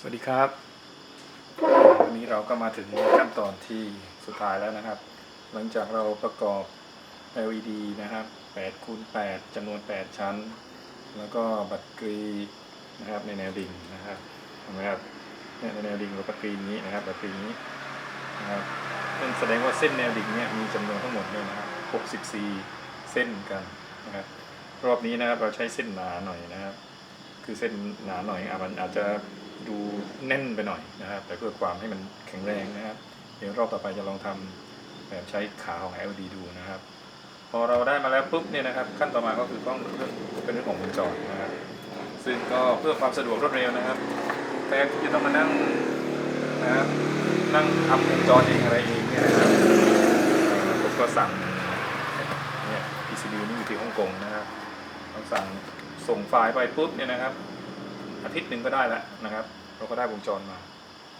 สวัสดีครับวันนี้เราก็มาถึงขั้นตอนที่สุดท้ายแล้วนะครับ หลังจากเราประกอบ LED นะครับ8คูณ8จำนวน 8 ชั้น แล้วก็บัตรกรีนะครับในแนวดิ่งนะครับเห็นไหมครับเนี่ยในแนวดิ่งกับบัตรกรีนี้นะครับบัตรกรีนี้นะครับนั่นแสดงว่าเส้นแนวดิ่งเนี่ยมีจำนวนทั้งหมดเลยนะครับ64 เส้นกันนะครับรอบนี้นะครับเราใช้เส้นหนาหน่อยนะครับ คือเส้นหนาหน่อยอะมันอาจจะ ดูแน่นไปหน่อยนะครับ แต่เพื่อความให้มันแข็งแรงนะครับ เดี๋ยวรอบต่อไปจะลองทำแบบใช้ขาของ LED ดูนะครับ พอเราได้มาแล้วปุ๊บเนี่ยนะครับ ขั้นต่อมาก็คือต้องเรื่องเป็นเรื่องของวงจรนะครับ ซึ่งก็เพื่อความสะดวกรวดเร็วนะครับแทนที่จะต้องมานั่งนะครับนั่งทำวงจรเองอะไรเองเนี่ยนะครับผมก็สั่งเนี่ย PCB นี่อยู่ที่ฮ่องกงนะครับเราสั่งส่งไฟล์ไปปุ๊บเนี่ยนะครับ อาทิตย์หนึ่งก็ได้แล้วนะครับ เราก็ได้วงจรมา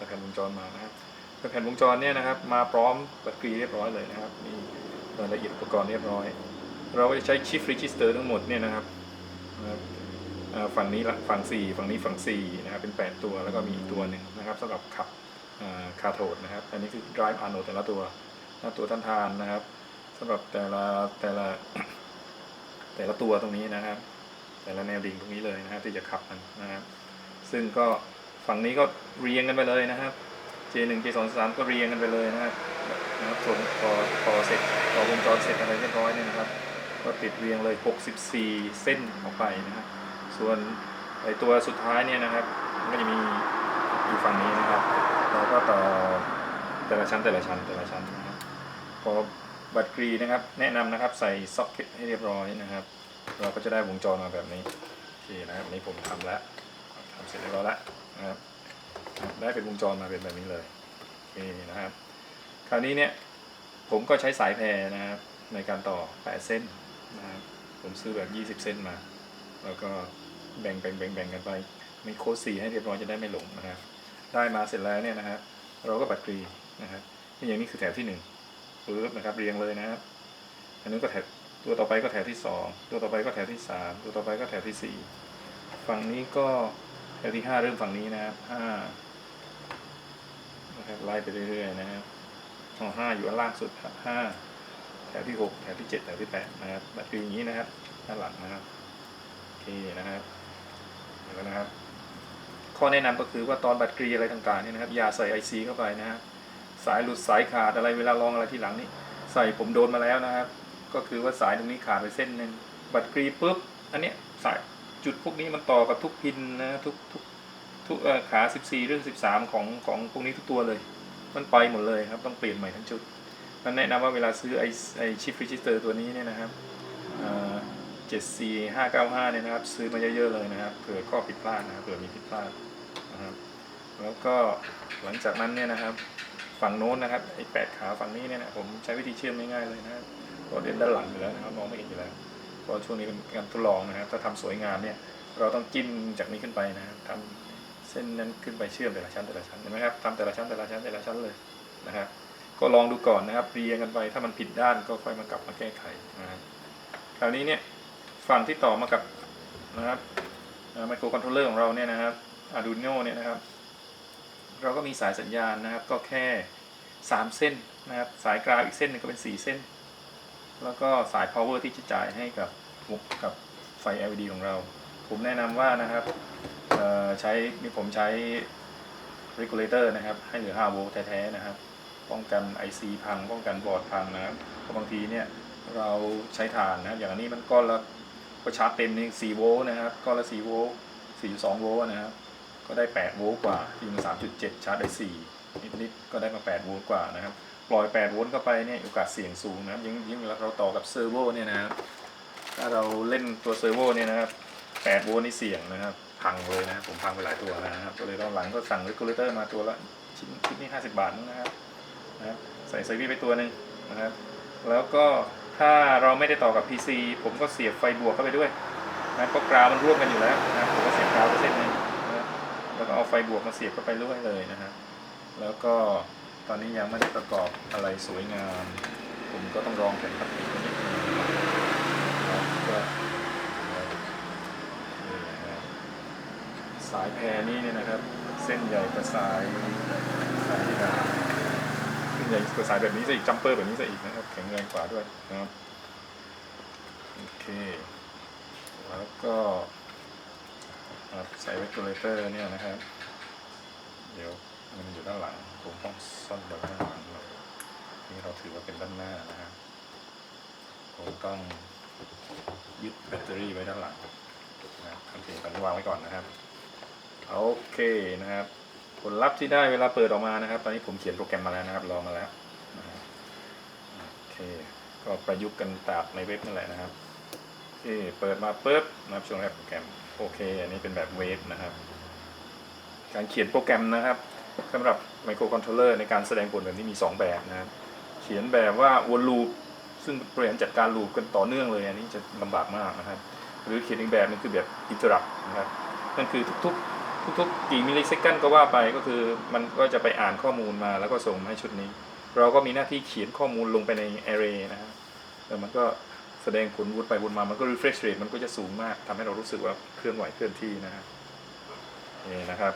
แผ่นวงจรมานะครับแผ่นวงจรเนี่ยนะครับ มาพร้อมบัตรกรีเรียบร้อยเลยนะครับ มีรายละเอียดอุปกรณ์เรียบร้อย เราก็จะใช้ชิฟรีจิสเตอร์ทั้งหมดเนี่ยนะครับฝั่งนี้ละฝั่ง 4 ฝั่งนี้ฝั่ง4นะครับเป็น 8 ตัวแล้วก็มีอีกตัวหนึ่งนะครับสำหรับขับคาโทดนะครับ อันนี้คือ drive anode แต่ละตัวหน้าตัวท่านทานนะครับสำหรับแต่ละแต่ละแต่ละตัวตรงนี้นะครับ แต่ละแนวดิ่งตรงนี้เลยนะครับที่จะขับมันนะครับซึ่งก็ฝั่งนี้ก็เรียงกันไปเลยนะครับ J1 J2 J3 ก็เรียงกันไปเลยนะครับนะครับส่วนพอพอเสร็จพอวงจรเสร็จอะไรเรียบร้อยเนี่ยนะครับ ก็ติดเรียงเลย 64 เส้นออกไปนะครับส่วนไอตัวสุดท้ายเนี่ยนะครับก็จะมีอยู่ฝั่งนี้นะครับ เราก็ต่อแต่ละชั้นแต่ละชั้นแต่ละชั้นนะครับพอบัตรกรีนะครับ แนะนำนะครับใส่ซ็อกเก็ตให้เรียบร้อยนะครับ เราก็จะได้วงจรมาแบบนี้โอเคนะครับอันนี้ผมทำแล้วทำเสร็จเรียบร้อยแล้วนะครับได้เป็นวงจรมาเป็นแบบนี้เลยโอเคนะครับ คราวนี้เนี่ยผมก็ใช้สายแพรนะครับในการต่อ 8 เส้นนะครับผมซื้อแบบ 20 เส้นมา แล้วก็แบ่งแบ่งแบ่งแบ่งกันไปมีโค้ดสีให้เรียบร้อยจะได้ไม่หลงนะครับได้มาเสร็จแล้วเนี่ยนะครับเราก็บัตรกรีนะครับนี่อย่างนี้คือแถวที่หนึ่งปึ๊บนะครับเรียงเลยนะครับ อันนี้ก็แถว ตัวต่อไปก็แถวที่สองตัวต่อไปก็แถวที่สามตัวต่อไปก็แถวที่สี่ฝั่งนี้ก็แถวที่ห้าเริ่มฝั่งนี้นะครับห้านะครับไล่ไปเรื่อยๆนะครับอ๋อห้าอยู่อันล่างสุดครับห้าแถวที่หกแถวที่เจ็ดแถวที่แปดนะครับแบบคืออย่างนี้นะครับด้านหลังนะครับโอเคนะครับเดี๋ยวนะครับ ข้อแนะนำก็คือว่าตอนบัตรกรีอะไรต่างๆเนี่ยนะครับอย่าใส่ IC เข้าไปนะครับสายหลุดสายขาดอะไรเวลาลองอะไรที่หลังนี่ใส่ผมโดนมาแล้วนะครับ ก็คือว่าสายตรงนี้ขาดไปเส้นหนึ่งบัตรกรีปุ๊บอันเนี้ยสายจุดพวกนี้มันต่อกับทุกพินนะทุกทุกทุกขา 14 เรื่อง 13 ของของพวกนี้ทุกตัวเลย มันไปหมดเลยครับ ต้องเปลี่ยนใหม่ทั้งชุด มันแนะนำว่าเวลาซื้อไอไอชิปรีจิสเตอร์ตัวนี้เนี่ยนะครับเจ็ดสี่ห้าเก้าห้าเนี่ยนะครับ ซื้อมาเยอะๆเลยนะครับ เผื่อข้อผิดพลาดนะครับ เผื่อมีผิดพลาดนะครับ แล้วก็หลังจากนั้นเนี่ยนะครับ ฝั่งโน้นนะครับไอ้แปดขาฝั่งนี้เนี่ยนะผมใช้วิธีเชื่อมง่ายๆเลยนะครับก็เด่นด้านหลังอยู่แล้วนะครับมองไม่เห็นอยู่แล้วเพราะช่วงนี้เป็นการทดลองนะครับถ้าทำสวยงามเนี่ยเราต้องจิ้มจากนี้ขึ้นไปนะครับทำเส้นนั้นขึ้นไปเชื่อมแต่ละชั้นแต่ละชั้นเห็นไหมครับทำแต่ละชั้นแต่ละชั้นแต่ละชั้นเลยนะครับก็ลองดูก่อนนะครับเรียงกันไปถ้ามันผิดด้านก็ค่อยมากลับมาแก้ไขนะครับคราวนี้เนี่ยฝั่งที่ต่อมากับนะครับไมโครคอนโทรลเลอร์ของเราเนี่ยนะครับ Arduino เนี่ยนะครับ เราก็มีสายสัญญาณนะครับ ก็แค่ 3 เส้นนะครับ สายกลางอีกเส้นนึงก็เป็น 4 เส้น แล้วก็สาย power ที่จะจ่ายให้กับกับไฟ LED ของเรา ผมแนะนำว่านะครับใช้มีผมใช้ regulator นะครับ ให้เหลือ 5 โวลต์แท้ๆนะครับ ป้องกัน IC พัง ป้องกันบอร์ดพังนะครับเพราะบางทีเนี่ยเราใช้ถ่านนะ อย่างอันนี้มันก้อนละก็ชาร์จเต็มนี่4โวลต์นะครับ ก้อนละ4โวลต์4.2 โวลต์นะครับ ก็ได้ 8 โวลต์กว่าทีม3.7 ชาร์จได้4นิดๆก็ได้มา 8 โวลต์กว่านะครับ ปล่อย 8 โวลต์เข้าไปเนี่ยโอกาสเสี่ยงสูงนะครับ ยิ่งยิ่งเวลาเราต่อกับเซอร์โวเนี่ยนะครับ ถ้าเราเล่นตัวเซอร์โวเนี่ยนะครับ 8 โวลต์นี่เสี่ยงนะครับ พังเลยนะครับผมพังไปหลายตัวแล้วนะครับ ก็เลยตอนหลังก็สั่ง regulator มาตัวละชิ้นชิ้นนี้50 บาทนะครับนะบใส่ไซวีไปตัวหนึ่งนะครับ แล้วก็ถ้าเราไม่ได้ต่อกับ PC ผมก็เสียบไฟบวกเข้าไปด้วยนะเพราะกราวมันร่วมกันอยู่แล้วนะผมก็เสียบกราวไปเส้นหนึง แล้วก็เอาไฟบวกมาเสียบเข้าไปด้วยเลยนะครับแล้วก็ตอนนี้ยังไม่ได้ประกอบอะไรสวยงาม ผมก็ต้องรองแผ่นพลาสติกนิดนึงครับก็นี่นะครับสายแพรนี่เนี่ยนะครับ เส้นใหญ่กว่าสายสายนะเส้นใหญ่กว่าสายแบบนี้ซะอีกจัมเปอร์แบบนี้ซะอีกนะครับแข็งแรงกว่าด้วยนะครับโอเคแล้วก็ ใส่เวก u เลเตอร์เนี่ยนะครับ เดี๋ยวมันอยู่ด้านหลังผมต้องซ่อนไว้ด้านหลังเรานี่เราถือว่าเป็นด้านหน้านะครับผมต้องยึดแบตเตอรี่ไว้ด้านหลังนะครับโอเคตอนนี้วางไว้ก่อนนะครับโอเคนะครับ ผลลัพธ์ที่ได้เวลาเปิดออกมานะครับ ตอนนี้ผมเขียนโปรแกรมมาแล้วนะครับรอมาแล้วโอเคก็ประยุกต์กันตามในเว็บนั่นแหละนะครับโอเคเปิดมาปุ๊บนะครับช่วงแรกโปรแกรม โอเค อันนี้เป็นแบบเวฟนะครับ การเขียนโปรแกรมนะครับสำหรับไมโครคอนโทรลเลอร์ในการแสดงผลแบบนี้มี 2 แบบนะครับ เขียนแบบว่าวนลูปซึ่งบริหารจัดการลูปกันต่อเนื่องเลย อันนี้จะลำบากมากนะครับ หรือเขียนอีกแบบนึงคือแบบอินเทอร์รัปนะครับนั่นคือทุกๆ ทุกๆกี่มิลลิเซคันก็ว่าไปก็คือมันก็จะไปอ่านข้อมูลมาแล้วก็ส่งมาให้ชุดนี้ เราก็มีหน้าที่เขียนข้อมูลลงไปใน array นะครับแล้วมันก็ ดงผลวนไปวนมา มันก็ refresh rate มันก็จะสูงมากทำให้เรารู้สึกว่าเคลื่อนไหวเคลื่อนที่นะครับนี่นะครับ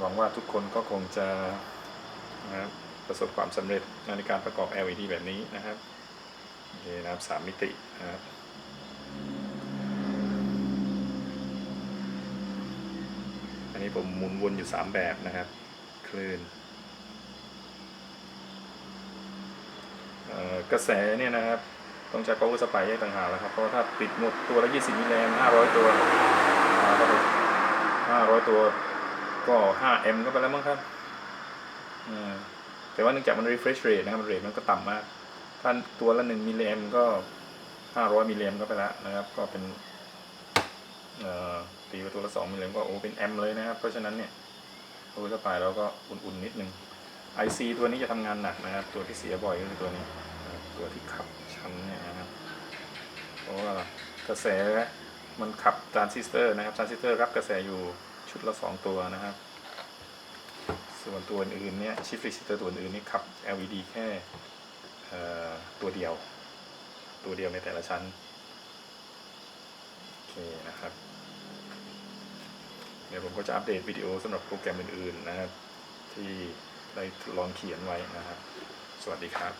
หวังว่าทุกคนก็คงจะนะครับประสบความสำเร็จในการประกอบ LED แบบนี้นะครับนี่นะครับสามมิตินะครับอันนี้ผมหมุนวนอยู่ 3 แบบนะครับ คลื่นเอ่อกระแสเนี่ยนะครับ ต้องใช้ power supply แยกต่างหากแล้วครับ เพราะว่าถ้าติดหมดตัวละ 20 มิลลิแอมป์500ตัวอ่าก็ไป500ตัวก็5 m ก็ไปแล้วมั้งครับแต่ว่าเนื่องจากมัน refresh rate นะครับ rate มันก็ต่ำมาก ถ้าตัวละ1มิลลิแอมป์ก็500มิลลิแอมป์ก็ไปแล้วนะครับ ก็เป็นตีไปตัวละสองมิลลิแอมป์ก็โอ้เป็นแอมป์เลยนะครับ เพราะฉะนั้นเนี่ยตัวสปายเราก็อุ่นๆนิดนึง IC ตัวนี้จะทำงานหนักนะครับ ตัวที่เสียบ่อยก็คือตัวนี้ ตัวที่ขับ ชั้นเนี่ยนะครับเพราะว่ากระแสมันขับทรานซิสเตอร์นะครับทรานซิสเตอร์รับกระแสอยู่ชุดละสองตัวนะครับ ส่วนตัวอื่นเนี่ยชิฟ r ิ s ิ s เตอร์ตัวอื่นนี่ขับ LED แค่ตัวเดียว ตัวเดียวในแต่ละชั้น โอเคนะครับ เดี๋ยวผมก็จะอัปเดตวิดีโอสำหรับโปรแกรมอื่น ๆ นะครับ ที่ได้ลองเขียนไว้นะครับ สวัสดีครับ